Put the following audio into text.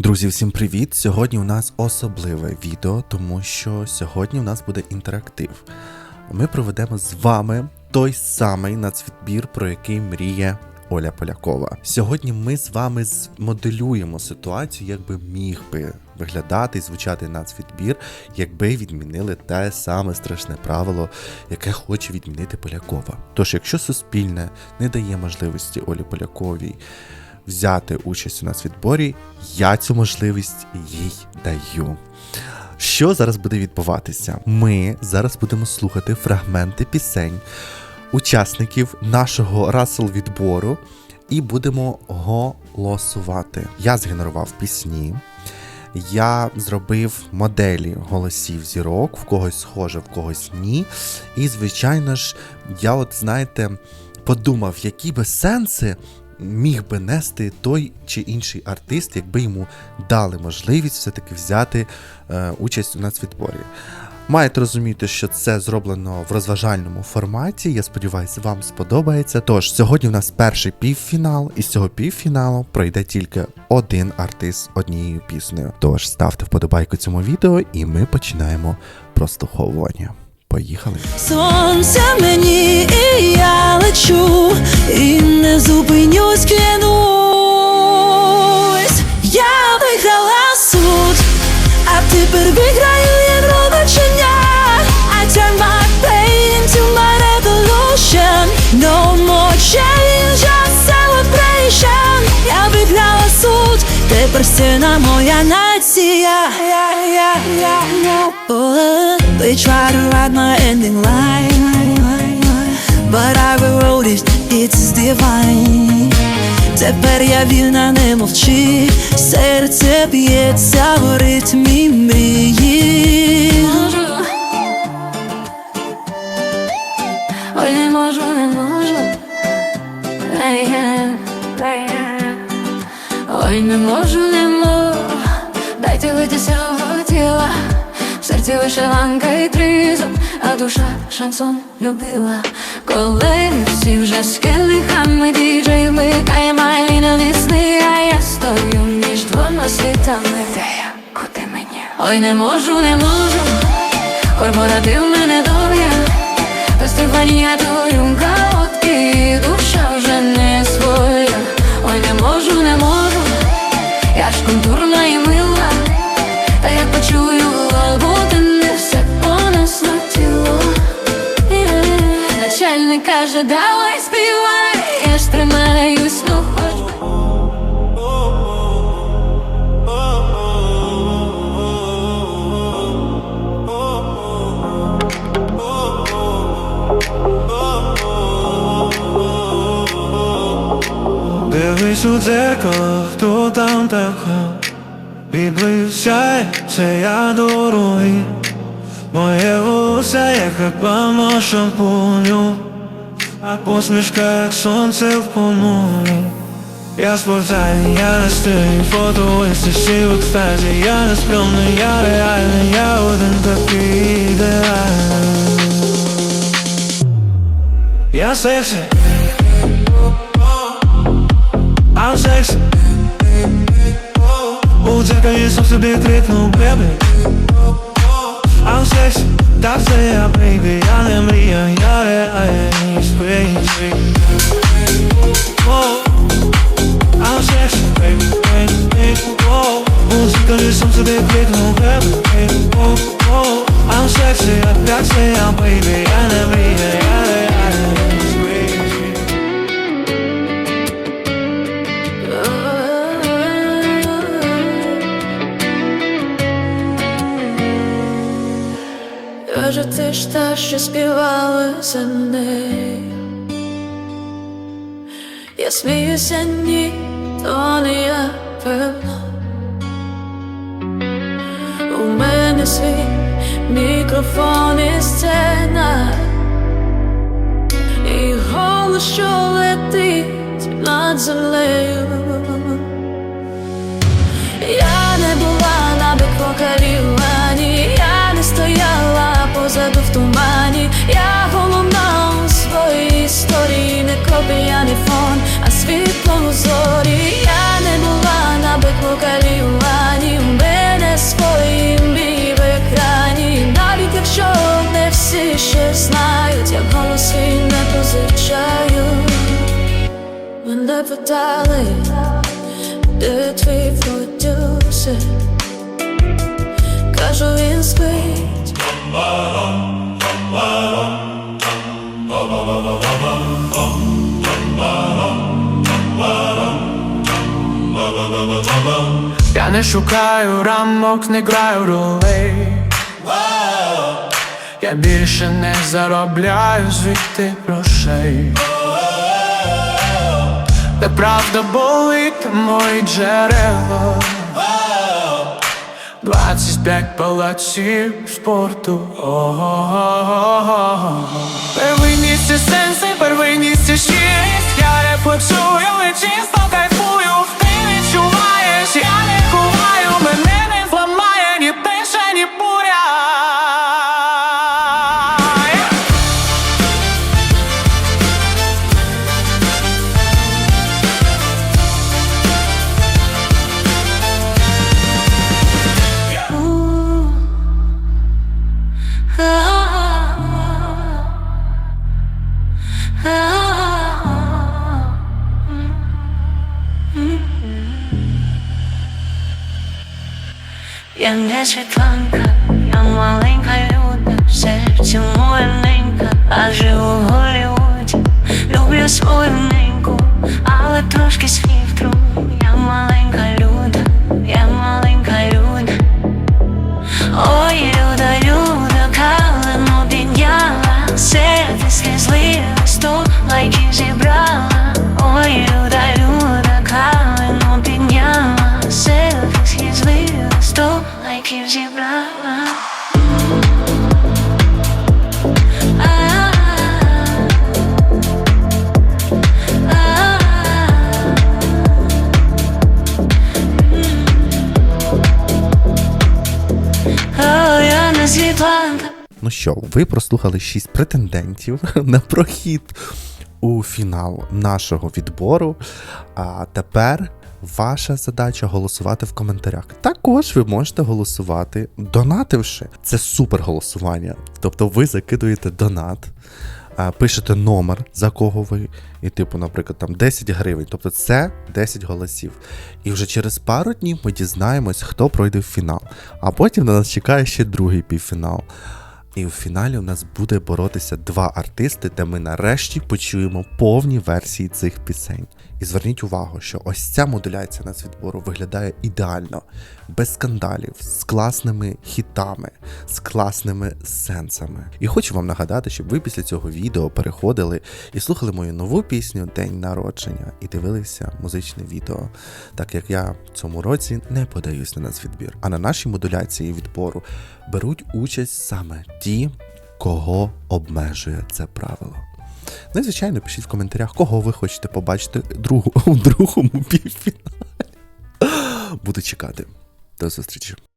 Друзі, всім привіт! Сьогодні у нас особливе відео, тому що сьогодні у нас буде інтерактив. Ми проведемо з вами той самий нацвідбір, про який мріє Оля Полякова. Сьогодні ми з вами змоделюємо ситуацію, як би міг би виглядати і звучати нацвідбір, якби відмінили те саме страшне правило, яке хоче відмінити Полякова. Тож, якщо суспільне не дає можливості Олі Поляковій взяти участь у нацвідборі, я цю можливість їй даю. Що зараз буде відбуватися? Ми зараз будемо слухати фрагменти пісень учасників нашого расл відбору і будемо голосувати. Я згенерував пісні. Я зробив моделі голосів зірок, в когось схоже, в когось ні. І, звичайно ж, я, от знаєте, подумав, які би сенси міг би нести той чи інший артист, якби йому дали можливість все-таки взяти е, участь у нацвідборі. Маєте розуміти, що це зроблено в розважальному форматі. Я сподіваюся, вам сподобається. Тож сьогодні в нас перший півфінал, і з цього півфіналу пройде тільки один артист однією піснею. Тож ставте вподобайку цьому відео, і ми починаємо прослуховування. Поїхали! Сонце мені, і я лечу, і не зупинюсь, клянусь. Я виграла суд, а тепер виграю Євробачення. I turn my pain into my revolution. No more change, just celebration. Я виграла суд, тепер сильна моя нація. Oh, They try to write my ending line, but I rewrote it, it's divine. Тепер я вільна, не мовчи, серце б'ється в ритмі мрії. Душа шансон любила. Коли всі вже з келихами діджей вмикає майлінові сни, а я стою між двома світами. Де я? Куди мені? Ой, не можу, не можу. Корпоратив мене дов'я. Та Стефанія твоюнка, Начальник каже, давай співай, я ж тримаюсь, ну хоч би. Дивись у дзеркало, хто там така. Підближай, це я дорогий Моє волосся, як реклама шампуню А посмішка, як сонце в полум'ї Я спортивний, я не стиль, фото інстасі в екстазі Я не скромний, я реальний, я один такий ідеальний Я сексі I'm sexy. У дзеркалі сам собі крикнув бебі I'm sexy, так це я, бейбі Я не мрія, я реальність, бейбі I'm sexy, baby, baby, baby, whoa У дзеркалі сам собі крикнув бебі I'm sexy, так це я, бейбі Я не мрія, я реальність, бейбі Каже, ти ж та, що співали за нею Я сміюся, ні, то не я певно У мене свій мікрофон і сцена. І голос, що летить над землею. Я мене питали, де твій продюсер Кажу, він спить. Я не шукаю рамок, не граю ролей. Я більше не заробляю звідти грошей Де правда болить мої джерела 25 палаців спорту. Первинність це сенси, первинність це щирість Я не Я не світланка, я маленька люда, серці моя ненька, а живу в Голлівуді Люблю свою неньку, але трошки з Ну що, ви прослухали 6 претендентів на прохід у фінал нашого відбору. А тепер ваша задача голосувати в коментарях. Також ви можете голосувати донативши. Це супер голосування. Тобто ви закидуєте донат. Пишете номер, за кого ви, і, типу, наприклад, там 10 гривень. Тобто це 10 голосів. І вже через пару днів ми дізнаємось, хто пройде в фінал. А потім на нас чекає ще другий півфінал. І в фіналі у нас буде боротися два артисти, де ми нарешті почуємо повні версії цих пісень. І зверніть увагу, що ось ця модуляція нацвідбору виглядає ідеально, без скандалів, з класними хітами, з класними сенсами. І хочу вам нагадати, щоб ви після цього відео переходили і слухали мою нову пісню День народження і дивилися музичне відео, так як я в цьому році не подаюсь на нацвідбір. А на нашій модуляції відбору беруть участь саме ті, кого обмежує це правило. Ну і звичайно, пишіть в коментарях, кого ви хочете побачити другу, у другому півфіналі. Буду чекати. До зустрічі.